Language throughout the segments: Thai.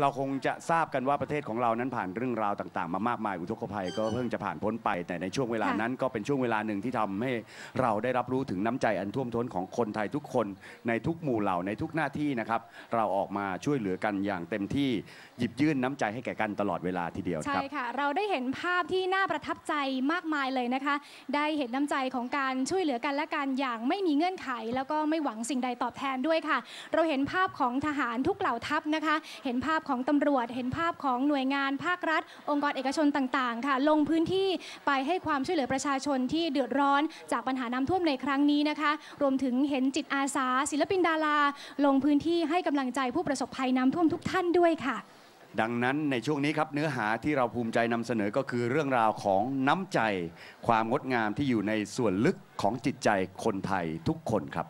เราคงจะทราบกันว่าประเทศของเรานั้นผ่านเรื่องราวต่าง ๆ มามากมายอุทกภัยก็เพิ่งจะผ่านพ้นไป แต่ในช่วงเวลานั้นก็เป็นช่วงเวลาหนึ่งที่ทำให้เราได้รับรู้ถึงน้ำใจอันท่วมท้นของคนไทยทุกคนในทุกหมู่เหล่าในทุกหน้าที่นะครับ เราออกมาช่วยเหลือกันอย่างเต็มที่หยิบยื่นน้ำใจให้แก่กันตลอดเวลาทีเดียวใช่ค่ะ เราได้เห็นภาพที่น่าประทับใจมากมายเลยนะคะ ได้เห็นน้ำใจของการช่วยเหลือกันและกันอย่างไม่มีเงื่อนไข แล้วก็ไม่หวังสิ่งใดตอบแทนด้วยค่ะ เราเห็นภาพของทหารทุกเหล่าทัพนะคะ เห็นภาพของตำรวจ เห็นภาพของหน่วยงานภาครัฐ องค์กรเอกชนต่างๆ ค่ะ ลงพื้นที่ไปให้ความช่วยเหลือประชาชนที่เดือดร้อน จากปัญหาน้ำท่วมในครั้งนี้นะคะ รวมถึงเห็นจิตอาสา ศิลปินดารา ลงพื้นที่ให้กำลังใจผู้ประสบภัยน้ำท่วมทุกท่านด้วยค่ะ ดังนั้นในช่วงนี้ครับเนื้อหาที่เราภูมิใจนำเสนอก็คือเรื่องราวของน้ำใจ ความงดงามที่อยู่ในส่วนลึกของจิตใจคนไทยทุกคนครับ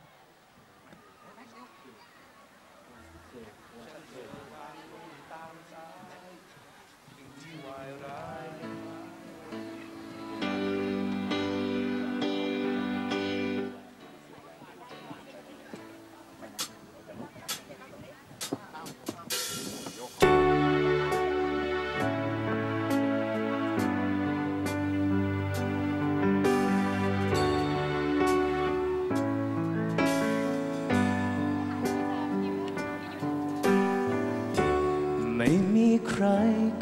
ไม่มีใคร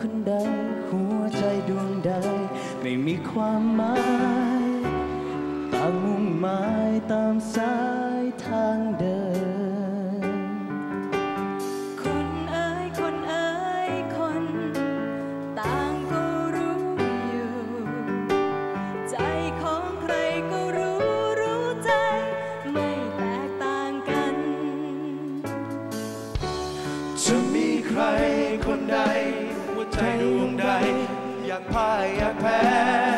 คนใด ไม่มีความหมาย ต่างมุ่งหมายตามสาย อย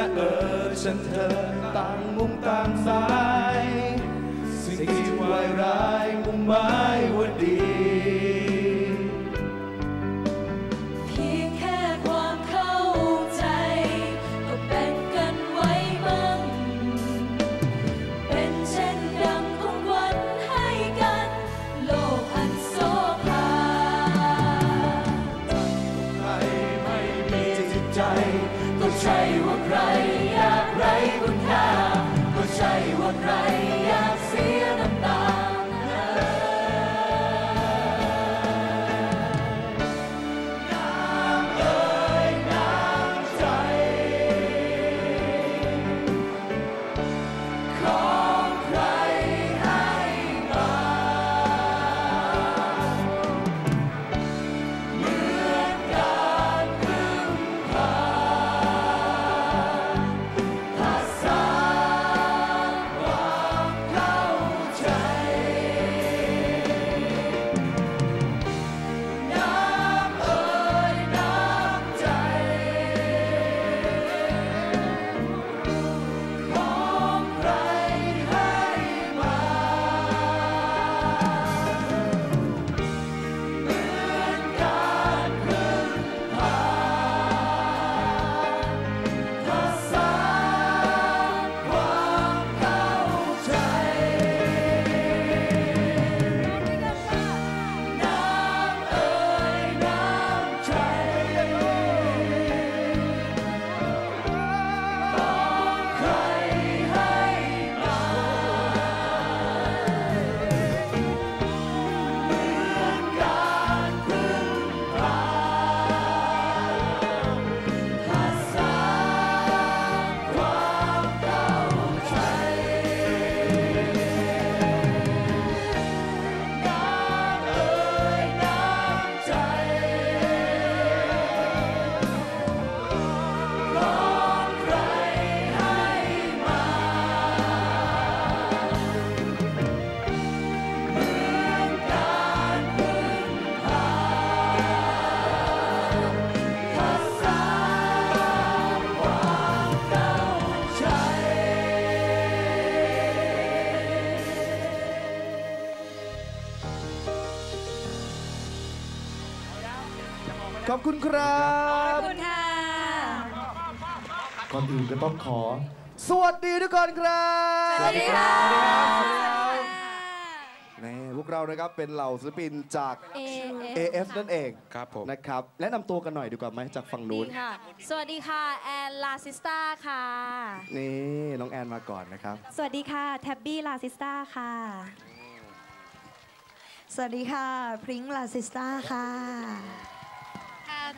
นะเออฉันเธอต่างมุมต่างสาย สิ่งที่วายร้ายมุ่งหมายว่าดี ขอบคุณครับขอบคุณค่ะก่อนอื่นก็ต้องขอ สวัสดีทุกคนครับ สวัสดีค่ะแน่พวกเรานะครับเป็นเหล่าศิลปินจาก AF AF นั่นเองครับผมนะครับแนะนำตัวกันหน่อยดีกว่าไหมจากฝั่งนู้นดีค่ะ สวัสดีค่ะแอนลาซิสตาค่ะ นี่น้องแอนมาก่อนนะครับ สวัสดีค่ะแท็บบี้ลาซิสตาค่ะ สวัสดีค่ะพริ้งลาซิสตาค่ะ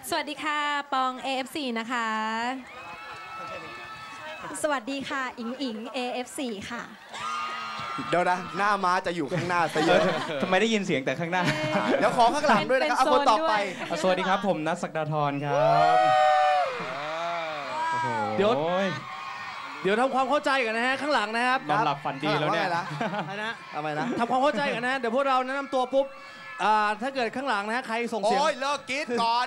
สวัสดีค่ะ ปอง AF4 นะคะ สวัสดีค่ะ อิงอิง AF4 ค่ะ เดี๋ยวนะ หน้าม้าจะอยู่ข้างหน้าซะเยอะ ทำไมได้ยินเสียงแต่ข้างหน้าเดี๋ยวขอข้างหลังด้วยนะครับเอาคนต่อไปอะสวัสดีครับผมนัทศักดาธรครับโอ้โหเดี๋ยวเดี๋ยวทำความเข้าใจกันนะฮะข้างหลังนะครับนอนหลับฝันดีแล้วเนี่ย ข้างหงาไงอะไรนะทำไมนะ ทำความเข้าใจกันนะ เดี๋ยวพวกเราแนะนำตัวปุ๊บ อ่าถ้าเกิดข้างหลังนะใครส่งเสียง โอ้ยเลิกกรีดก่อน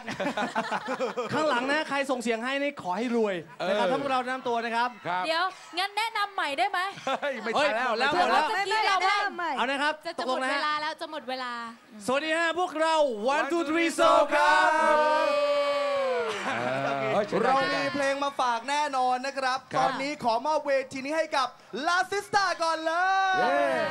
ข้างหลังนะใครส่งเสียงให้นี่ขอให้รวยนะครับเออถ้าพวกเราแนะนำตัวนะครับครับเดี๋ยวงั้นแนะนำใหม่ได้ไหมเฮ้ยไม่เฮ้ใช่ยแล้วหมดแล้วไม่ใช่หมดแล้ว เมื่อกี้เราว่าเอานะครับจะตจะกหลมงดนะเวฮะลาแล้วจะหมดเวลาสวัสดีฮะพวกเรา one two three so ครับเฮ้ยใช้ได้เราใช้ได้มีเพลงมาฝากแน่นอนนะครับครับ ตอนนี้ขอมอบเวทีนี้ให้กับลาซิสตาก่อนเลย